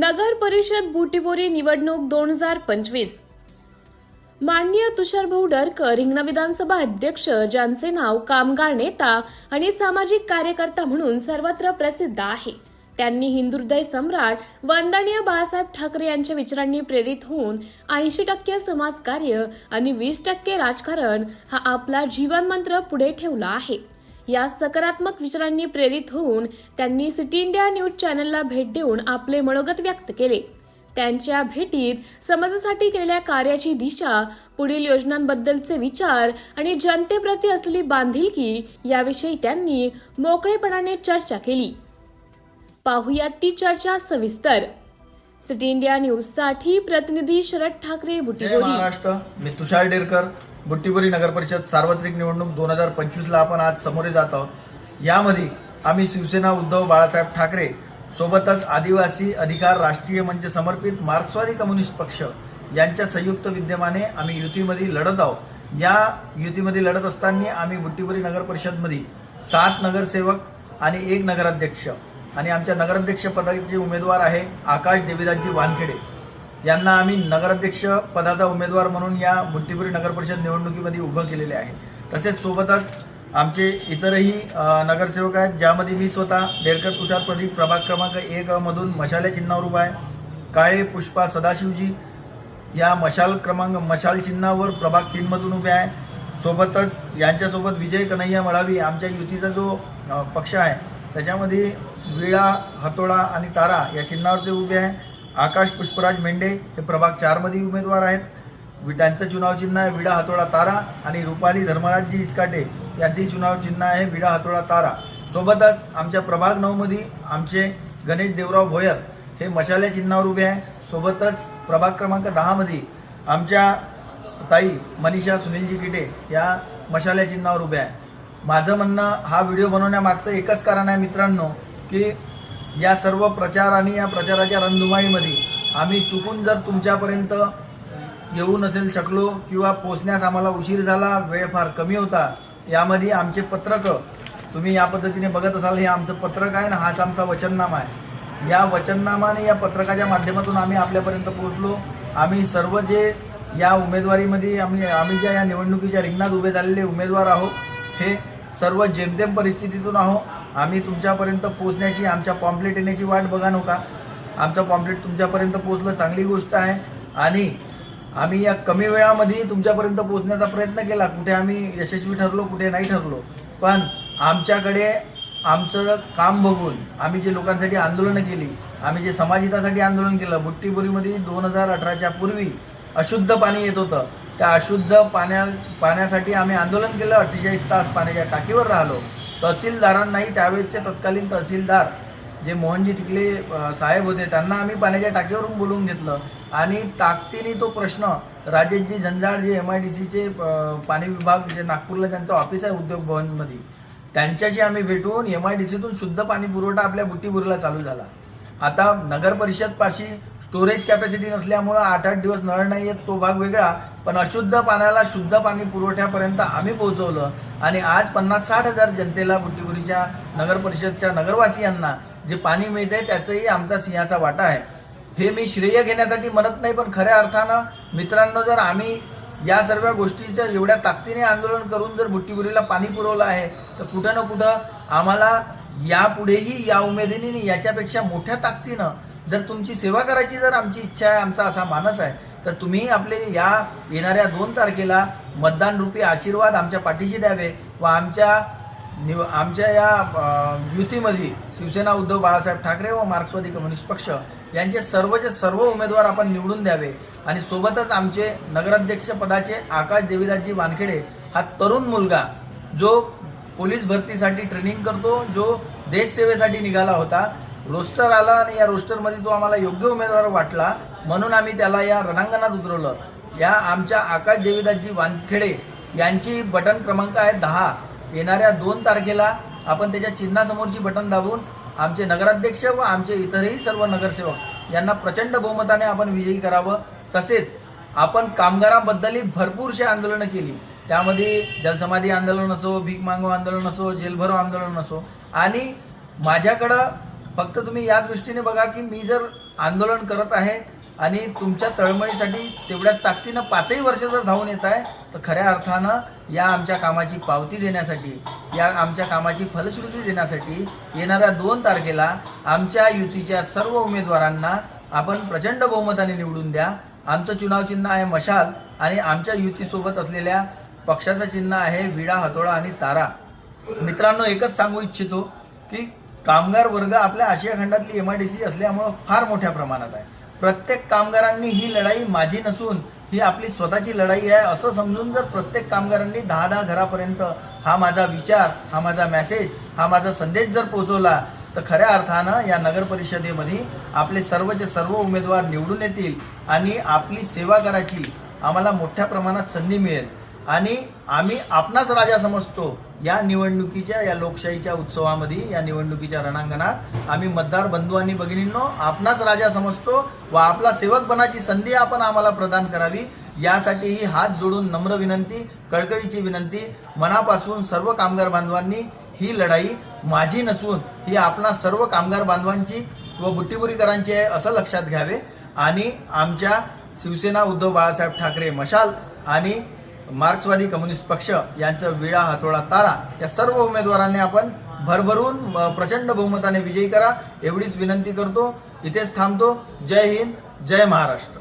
नगर परिषद बुटीबोरी निवडणूक दोन हजार पंचवीस. माननीय तुषार भाऊ डरकर हिंगणा विधानसभा अध्यक्ष ज्यांचे नाव कामगार नेता आणि सामाजिक कार्यकर्ता म्हणून सर्वत्र प्रसिद्ध आहे. त्यांनी हिंदुहृदय सम्राट वंदनीय बाळासाहेब ठाकरे यांच्या विचारांनी प्रेरित होऊन ऐंशी टक्के समाजकार्य आणि वीस टक्के राजकारण हा आपला जीवनमंत्र पुढे ठेवला आहे. या सकारात्मक विचारांनी प्रेरित होऊन त्यांनी सिटी इंडिया न्यूज चॅनलला भेट देऊन आपले मनोगत व्यक्त केले. त्यांच्या भेटीत समाजासाठी केलेल्या कार्याची दिशा पुढील योजनांबद्दलचे विचार आणि जनतेप्रती असलेली बांधिलकी याविषयी त्यांनी मोकळेपणाने चर्चा केली. पाहुयात ती चर्चा सविस्तर. सिटी इंडिया न्यूजसाठी प्रतिनिधी शरद ठाकरे बुटीबोरी महाराष्ट्र. मी तुषार डेरकर. बुट्टीपुरी नगर परिषद सार्वत्रिक निवडणूक दोन हजार पंचवीसला आपण आज समोरे जात आहोत. यामध्ये आम्ही शिवसेना उद्धव बाळासाहेब ठाकरे सोबतच आदिवासी अधिकार राष्ट्रीय मंच समर्पित मार्क्सवादी कम्युनिस्ट पक्ष यांच्या संयुक्त विद्यमाने आम्ही युतीमध्ये लढत आहोत. या युतीमध्ये लढत असताना आम्ही बुट्टीपुरी नगर परिषदमध्ये सात नगरसेवक आणि एक नगराध्यक्ष. आणि आमच्या नगराध्यक्ष पदाचे उमेदवार आहे आकाश देवीदासजी वानखेडे यांना आम्ही नगराध्यक्ष पदाचा उमेदवार म्हणून या बुट्टीपुरी नगरपरिषद निवडणुकीमध्ये उभं केलेले आहे. तसेच सोबतच आमचे इतरही नगरसेवक आहेत ज्यामध्ये मी स्वतः डेरकर तुषार प्रदीप प्रभाग क्रमांक एक मधून मशाल्या चिन्हावर उभा आहे. काळे पुष्पा सदाशिवजी या मशाल क्रमांक मशाल चिन्हावर प्रभाग तीनमधून उभे आहे. सोबतच यांच्यासोबत विजय कन्हैया मळावी आमच्या युतीचा जो पक्ष आहे त्याच्यामध्ये विळा हातोडा आणि तारा या चिन्हावर ते उभे आहे. आकाश पुष्पराज मेंढे हे प्रभाग चारमध्ये उमेदवार आहेत. विटांचं त्यांचं चुनाव चिन्ह आहे विडा हातोडा तारा आणि रुपाली धर्मराजजी इचकाटे यांचेही चुनाव चिन्ह आहे विडा हातोडा तारा. सोबतच आमच्या प्रभाग नऊमध्ये आमचे गणेश देवराव भोयर हे मशाल्या चिन्हावर उभे आहे. सोबतच प्रभाग क्रमांक दहामध्ये आमच्या ताई मनीषा सुनीलजी किटे या मशाल्या चिन्हावर उभ्या आहे. माझं म्हणणं हा व्हिडिओ बनवण्यामागचं एकच कारण आहे मित्रांनो की या सर्व प्रचार आणि या प्रचाराच्या रणधुमाईमध्ये आम्ही चुकून जर तुमच्यापर्यंत येऊ नसेल शकलो किंवा पोचण्यास आम्हाला उशीर झाला वेळ फार कमी होता यामध्ये आमचे पत्रक तुम्ही या पद्धतीने बघत असाल हे आमचं पत्रक आहे ना हाच आमचा वचननामा आहे. या वचननामाने या पत्रकाच्या माध्यमातून आम्ही आपल्यापर्यंत पोहोचलो. आम्ही सर्व जे या उमेदवारीमध्ये आम्ही आम्ही ज्या या निवडणुकीच्या रिंगणात उभे झालेले उमेदवार आहोत हे सर्व जेमतेम परिस्थितीतून आहो. आम्ही तुमच्यापर्यंत पोचण्याची आमच्या पॉम्पलेट येण्याची वाट बघा नका. आमचं पॉम्पलेट तुमच्यापर्यंत पोचलं चांगली गोष्ट आहे. आणि आम्ही या कमी वेळामध्ये तुमच्यापर्यंत पोचण्याचा प्रयत्न केला. कुठे आम्ही यशस्वी ठरलो कुठे नाही ठरलो. पण आमच्याकडे आमचं काम बघून आम्ही जे लोकांसाठी आंदोलनं केली आम्ही जे समाजहितासाठी आंदोलन केलं बुट्टीपुरीमध्ये दोन हजार अठराच्या पूर्वी अशुद्ध पाणी येत होतं. त्या अशुद्ध पाण्या पाण्यासाठी आम्ही आंदोलन केलं. अठ्ठेचाळीस तास पाण्याच्या टाकीवर राहिलो. तहसीलदारांनाही त्यावेळेसचे तत्कालीन तहसीलदार जे मोहनजी टिकले साहेब होते त्यांना आम्ही पाण्याच्या टाकीवरून बोलवून घेतलं. आणि ताकदीने तो प्रश्न राजेशजी झंझाळ जे एम आय डी सीचे पाणी विभाग जे नागपूरला त्यांचं ऑफिस आहे उद्योग भवनमध्ये त्यांच्याशी आम्ही भेटून एम आय डी सीतून शुद्ध पाणी पुरवठा आपल्या बुट्टीबुरीला चालू झाला. आता नगर परिषदपाशी स्टोरेज कॅपॅसिटी नसल्यामुळं आठ आठ दिवस नळ नाही येत तो भाग वेगळा. पण अशुद्ध पाण्याला शुद्ध पाणी पुरवठ्यापर्यंत आम्ही पोहोचवलं. आणि आज पन्नास साठ हजार जनतेला बुट्टीपुरीच्या नगर परिषदच्या नगरवासियांना जे पाणी मिळते त्याचंही आमचा सिंहाचा वाटा आहे. हे मी श्रेय घेण्यासाठी म्हणत नाही पण खऱ्या अर्थानं मित्रांनो जर आम्ही या सर्व गोष्टीचं एवढ्या ताकदीने आंदोलन करून जर बुट्टीपुरीला पाणी पुरवलं आहे तर कुठं ना कुठं आम्हाला यापुढेही या उमेदीने याच्यापेक्षा मोठ्या ताकदीनं जर तुमची सेवा करायची जर आमची इच्छा आहे आमचा असा मानस आहे तर तुम्ही आपले या येणाऱ्या दोन तारखेला मतदान रूपी आशीर्वाद आमच्या पाठीशी द्यावे व आमच्या निव आमच्या या युतीमध्ये शिवसेना उद्धव बाळासाहेब ठाकरे व मार्क्सवादी कम्युनिस्ट पक्ष यांचे सर्वचे सर्व उमेदवार आपण निवडून द्यावे आणि सोबतच आमचे नगराध्यक्ष पदाचे आकाश देवीदासजी वानखेडे हा तरुण मुलगा जो पोलीस भरतीसाठी ट्रेनिंग करतो जो देशसेवेसाठी निघाला होता रोस्टर आला आणि या रोस्टरमध्ये तो आम्हाला योग्य उमेदवार वाटला म्हणून आम्ही त्याला या रणांगणात उतरवलं. या आमच्या आकाश देवीदासजी वानखेडे यांची बटन क्रमांक आहे दहा. येणाऱ्या दोन तारखेला आपण त्याच्या चिन्हासमोरची बटन दाबून आमचे नगराध्यक्ष व आमचे इतरही सर्व नगरसेवक यांना प्रचंड बहुमताने आपण विजयी करावं. तसेच आपण कामगारांबद्दलही भरपूरशी आंदोलनं केली. त्यामध्ये जलसमाधी आंदोलन असो भीक मागो आंदोलन असो जेलभरो आंदोलन असो. आणि माझ्याकडं फक्त तुम्ही या दृष्टीने बघा की मी जर आंदोलन करत आहे आणि तुमच्या तळमळीसाठी तेवढ्याच ताकदीनं पाचही वर्ष जर धावून येत आहे तर खऱ्या अर्थानं या आमच्या कामाची पावती देण्यासाठी या आमच्या कामाची फलश्रुती देण्यासाठी येणाऱ्या दोन तारखेला आमच्या युतीच्या सर्व उमेदवारांना आपण प्रचंड बहुमताने निवडून द्या. आमचं चुनाव चिन्ह आहे मशाल आणि आमच्या युतीसोबत असलेल्या पक्षाचं चिन्ह आहे विडा हातोळा आणि तारा. मित्रांनो एकच सांगू इच्छितो की कामगार वर्ग आपल्या आशिया खंडातली एम आय डी सी असल्यामुळं फार मोठ्या प्रमाणात आहे. प्रत्येक कामगारांनी ही लढाई माझी नसून ही आपली स्वतःची लढाई आहे असं समजून जर प्रत्येक कामगारांनी दहा दहा घरापर्यंत हा माझा विचार हा माझा मेसेज हा माझा संदेश जर पोहोचवला तर खऱ्या अर्थानं या नगर परिषदेमध्ये आपले सर्वचे सर्व उमेदवार निवडून येतील आणि आपली सेवा करायची आम्हाला मोठ्या प्रमाणात संधी मिळेल. आणि आम्ही आपणाच राजा समजतो. या निवडणुकीच्या या लोकशाहीच्या उत्सवामध्ये या निवडणुकीच्या रणांगणात आम्ही मतदार बंधू आणि भगिनींनो आपणाच राजा समजतो व आपला सेवक बनाची संधी आपण आम्हाला प्रदान करावी. यासाठी ही हात जोडून नम्र विनंती कळकळीची विनंती मनापासून सर्व कामगार बांधवांनी ही लढाई माझी नसून ही आपणा सर्व कामगार बांधवांची व बुट्टीबुरीकरांची आहे असं लक्षात घ्यावे. आणि आमच्या शिवसेना उद्धव बाळासाहेब ठाकरे मशाल आणि मार्क्सवादी कम्युनिस्ट पक्ष यांचं विळा हातोळा तारा या सर्व उमेदवारांनी आपण भरभरून प्रचंड बहुमताने विजयी करा एवढीच विनंती करतो. इथेच थांबतो. जय हिंद जय महाराष्ट्र.